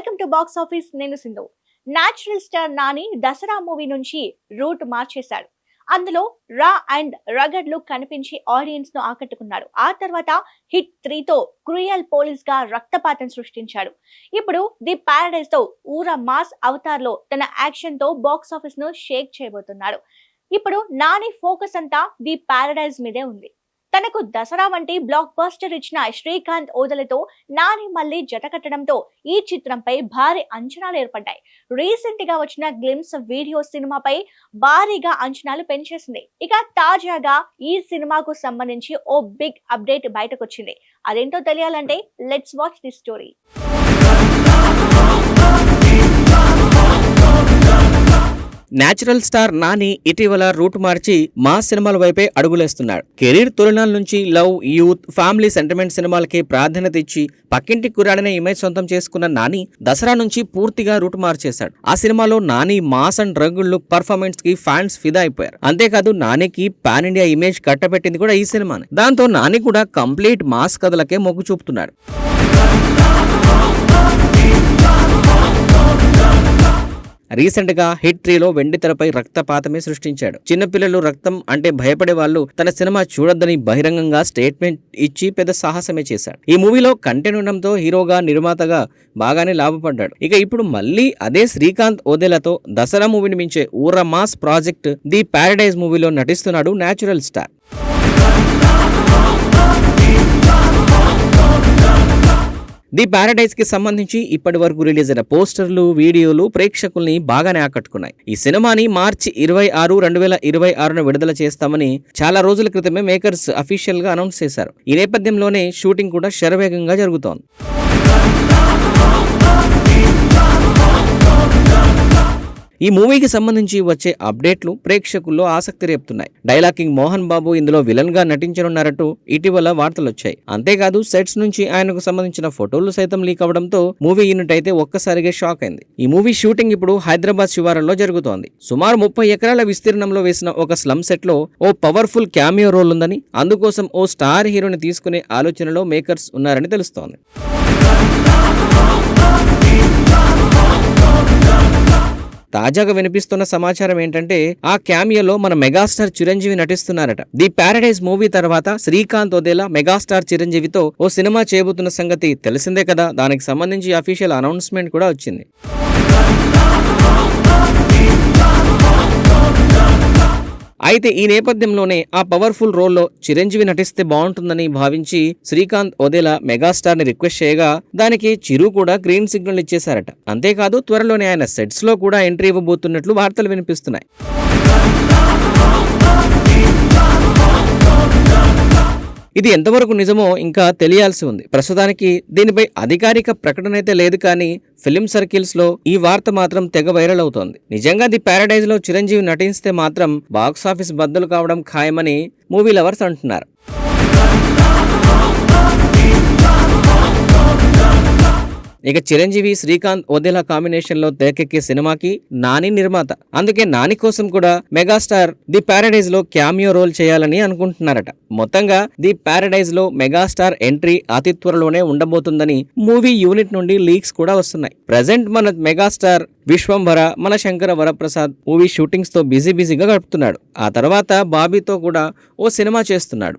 Welcome to box office. నేను Sindhu. Natural star Nani Dasara movie నుంచి route మార్చేశాడు. అందులో రా అండ్ రగడ్ లుక్ కనిపించి ఆడియన్స్ను ఆకట్టుకున్నాడు ఆ తర్వాత హిట్ త్రీతో క్రూయల్ పోలీస్గా రక్తపాతం సృష్టించాడు. ఇప్పుడు ది పారడైజ్తో ఊర మాస్ అవతార్లో తన యాక్షన్తో బాక్స్ ఆఫీస్ను షేక్ చేయబోతున్నాడు ఇప్పుడు నాని ఫోకస్ అంతా ది పారడైజ్ మీదే ఉంది. తనకు దసరా వంటి బ్లాక్ బస్టర్ ఇచ్చిన శ్రీకాంత్ ఓదలతో నాని మళ్ళీ జతకట్టడంతో ఈ చిత్రంపై భారీ అంచనాలు ఏర్పడ్డాయి. రీసెంట్గా వచ్చిన గ్లిమ్స్ వీడియో సినిమాపై భారీగా అంచనాలు పెంచేసింది. ఇక తాజాగా ఈ సినిమాకు సంబంధించి ఓ బిగ్ అప్డేట్ బయటకొచ్చింది. అదేంటో తెలియాలంటే let's watch the story natural star Nani ఇటీవల రూట్ మార్చి మా సినిమాల వైపే అడుగులేస్తున్నాడు. కెరీర్ తొలినాల నుంచి లవ్ యూత్ ఫ్యామిలీ సెంటిమెంట్ సినిమాలకి ప్రాధాన్యత ఇచ్చి పక్కింటి కురాడనే ఇమేజ్ సొంతం చేసుకున్న నాని దసరా నుంచి పూర్తిగా రూట్ మార్చేశాడు. ఆ సినిమాలో Nani mass and drug look పర్ఫార్మెన్స్కి fans ఫిదా అయిపోయారు. అంతేకాదు నానికి పాన్ ఇండియా ఇమేజ్ కట్టబెట్టింది కూడా ఈ సినిమాని. దాంతో నాని కూడా కంప్లీట్ మాస్ కథలకే మొగ్గు చూపుతున్నాడు. రీసెంట్గా హిట్ త్రీలో వెండితెరపై రక్తపాతమే సృష్టించాడు. చిన్నపిల్లలు రక్తం అంటే భయపడే వాళ్ళు తన సినిమా చూడొద్దని బహిరంగంగా స్టేట్మెంట్ ఇచ్చి పెద్ద సాహసమే చేశాడు. ఈ మూవీలో కంటెంట్ ఉండడంతో హీరోగా నిర్మాతగా బాగానే లాభపడ్డాడు. ఇక ఇప్పుడు మళ్ళీ అదే శ్రీకాంత్ ఓదెలతో దసరా మూవీని మించే ఊర మాస్ ప్రాజెక్ట్ ది ప్యారడైజ్ మూవీలో నటిస్తున్నాడు న్యాచురల్ స్టార్. ది ప్యారడైజ్కి కి సంబంధించి ఇప్పటి వరకు రిలీజ్ అయిన పోస్టర్లు వీడియోలు ప్రేక్షకుల్ని బాగానే ఆకట్టుకున్నాయి. ఈ సినిమాని మార్చి ఇరవై ఆరు రెండు వేల ఇరవై ఆరున విడుదల చేస్తామని చాలా రోజుల క్రితమే మేకర్స్ అఫీషియల్గా అనౌన్స్ చేశారు. ఈ నేపథ్యంలోనే షూటింగ్ కూడా శరవేగంగా జరుగుతోంది. ఈ మూవీకి సంబంధించి వచ్చే అప్డేట్లు ప్రేక్షకుల్లో ఆసక్తి రేపుతున్నాయి. డైలాగ్ కింగ్ మోహన్ బాబు ఇందులో విలన్గా నటించనున్నారంటూ ఇటీవల వార్తలు వచ్చాయి అంతేకాదు సెట్స్ నుంచి ఆయనకు సంబంధించిన ఫోటోలు సైతం లీక్ అవడంతో మూవీ యూనిట్ అయితే ఒక్కసారిగా షాక్ అయింది. ఈ మూవీ షూటింగ్ ఇప్పుడు హైదరాబాద్ శివారులో జరుగుతోంది. సుమారు ముప్పై ఎకరాల విస్తీర్ణంలో వేసిన ఒక స్లమ్ సెట్లో ఓ పవర్ఫుల్ క్యామియో రోల్ ఉందని అందుకోసం ఓ స్టార్ హీరోని తీసుకునే ఆలోచనలో మేకర్స్ ఉన్నారని తెలుస్తోంది. తాజాగా వినిపిస్తున్న సమాచారం ఏంటంటే ఆ క్యామియోలో మన మెగాస్టార్ చిరంజీవి నటిస్తున్నారట. ది పారడైజ్ మూవీ తర్వాత శ్రీకాంత్ ఒదేలా మెగాస్టార్ చిరంజీవితో ఓ సినిమా చేయబోతున్న సంగతి తెలిసిందే కదా. దానికి సంబంధించి అఫీషియల్ అనౌన్స్మెంట్ కూడా వచ్చింది. అయితే ఈ నేపథ్యంలోనే ఆ పవర్ఫుల్ రోల్లో చిరంజీవి నటిస్తే బాగుంటుందని భావించి శ్రీకాంత్ ఒదేలా మెగాస్టార్ని రిక్వెస్ట్ చేయగా దానికి చిరు కూడా గ్రీన్ సిగ్నల్ ఇచ్చేశారట. అంతేకాదు త్వరలోనే ఆయన సెట్స్లో కూడా ఎంట్రీ ఇవ్వబోతున్నట్లు వార్తలు వినిపిస్తున్నాయి. ఇది ఎంతవరకు నిజమో ఇంకా తెలియాల్సి ఉంది. ప్రస్తుతానికి దీనిపై అధికారిక ప్రకటన అయితే లేదు కానీ ఫిలిం సర్కిల్స్లో ఈ వార్త మాత్రం తెగ వైరల్ అవుతోంది. నిజంగా ది పారడైజ్లో చిరంజీవి నటిస్తే మాత్రం బాక్స్ ఆఫీస్ బద్దలు కావడం ఖాయమని మూవీ లవర్స్ అంటున్నారు. ఇక చిరంజీవి శ్రీకాంత్ ఓదెలా కాంబినేషన్లో తెరకెక్కే సినిమాకి నాని నిర్మాత. అందుకే నాని కోసం కూడా మెగాస్టార్ ది ప్యారడైజ్లో క్యామియో రోల్ చేయాలని అనుకుంటున్నారట. మొత్తంగా ది ప్యారడైజ్లో మెగాస్టార్ ఎంట్రీ అతి త్వరలోనే ఉండబోతుందని మూవీ యూనిట్ నుండి లీక్స్ కూడా వస్తున్నాయి. ప్రజెంట్ మన మెగాస్టార్ విశ్వంభర మన శంకర వరప్రసాద్ మూవీ షూటింగ్స్తో బిజీ బిజీగా గడుపుతున్నాడు. ఆ తర్వాత బాబీతో కూడా ఓ సినిమా చేస్తున్నాడు.